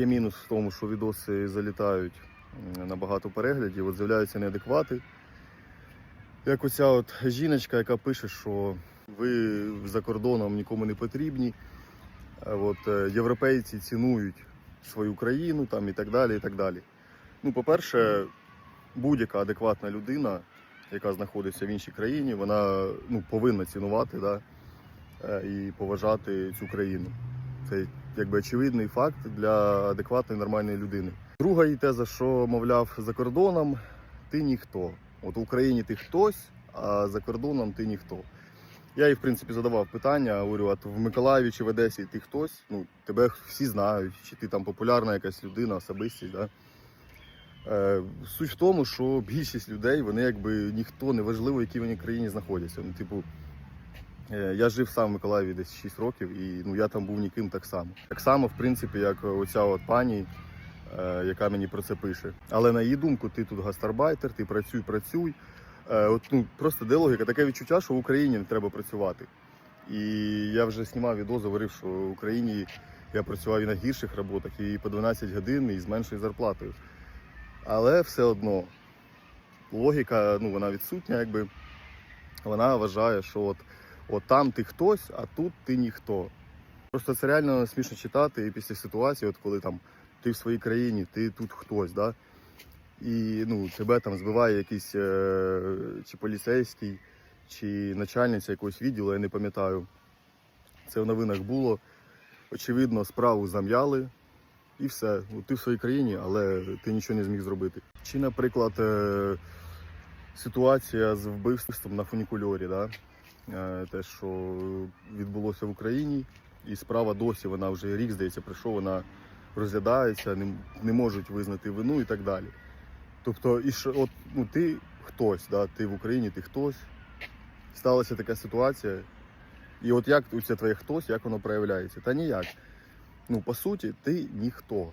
Є мінус в тому, що відоси залітають на багато переглядів, от з'являються неадеквати. Як оця от жіночка, яка пише, що ви за кордоном нікому не потрібні. От, е, європейці цінують свою країну там, і так далі. і так далі. Ну, по-перше, будь-яка адекватна людина, яка знаходиться в іншій країні, вона ну, повинна цінувати да, е, і поважати цю країну. Це якби очевидний факт для адекватної нормальної людини. Друга її теза, що, мовляв, за кордоном ти ніхто. От в Україні ти хтось, а за кордоном ти ніхто. Я їй, в принципі, задавав питання, говорю, а в Миколаєві чи в Одесі ти хтось, ну, тебе всі знають, чи ти там популярна якась людина, особистість. Да? Е, суть в тому, що більшість людей, вони якби ніхто, неважливо, в якій вони країні знаходяться. Ну, типу, я жив сам в Миколаєві десь 6 років, і ну, я там був ніким так само. Так само, в принципі, як оця от пані, е, яка мені про це пише. Але на її думку, ти тут гастарбайтер, ти працюй, працюй. Е, От, ну, просто де логіка, таке відчуття, що в Україні не треба працювати. І я вже знімав відео, говорив, що в Україні я працював і на гірших роботах, і по 12 годин, і з меншою зарплатою. Але все одно логіка, ну, вона відсутня, якби вона вважає, що от, от там ти хтось, а тут ти ніхто. Просто це реально смішно читати після ситуації, от коли там ти в своїй країні, ти тут хтось, да? і ну, тебе там збиває якийсь е, чи поліцейський, чи начальниця якогось відділу, я не пам'ятаю. Це в новинах було. Очевидно, справу зам'яли і все. Ти в своїй країні, але ти нічого не зміг зробити. Чи, наприклад, е, ситуація з вбивством на фунікульорі, да? е, те, що відбулося в Україні, і справа досі, вона вже рік, здається, прийшов, вона розглядається, не, не можуть визнати вину і так далі. Тобто, і що, от, ну, ти хтось, да? ти в Україні, ти хтось. Сталася така ситуація. І от як це твоє хтось, як воно проявляється? Та ніяк. Ну, по суті, ти ніхто.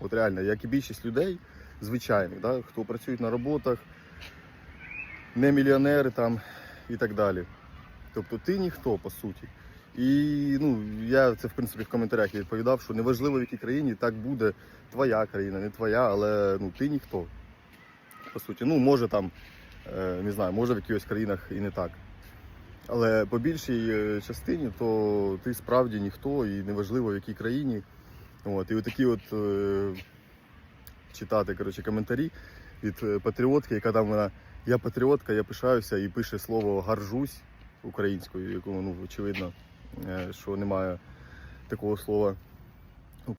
От реально, як і більшість людей, звичайних, да? хто працюють на роботах, не мільйонери там і так далі. Тобто ти ніхто, по суті. І ну, я це в принципі в коментарях відповідав, що неважливо в якій країні так буде твоя країна, не твоя, але ну, ти ніхто. По суті, ну може там, е, не знаю, може в якихось країнах і не так. Але по більшій е, частині, то ти справді ніхто і неважливо в якій країні. От, і отакі от е, читати коротше, коментарі від е, патріотки, яка там вона я патріотка, я пишаюся і пише слово гаржусь українською, якому ну, очевидно, е, що немає такого слова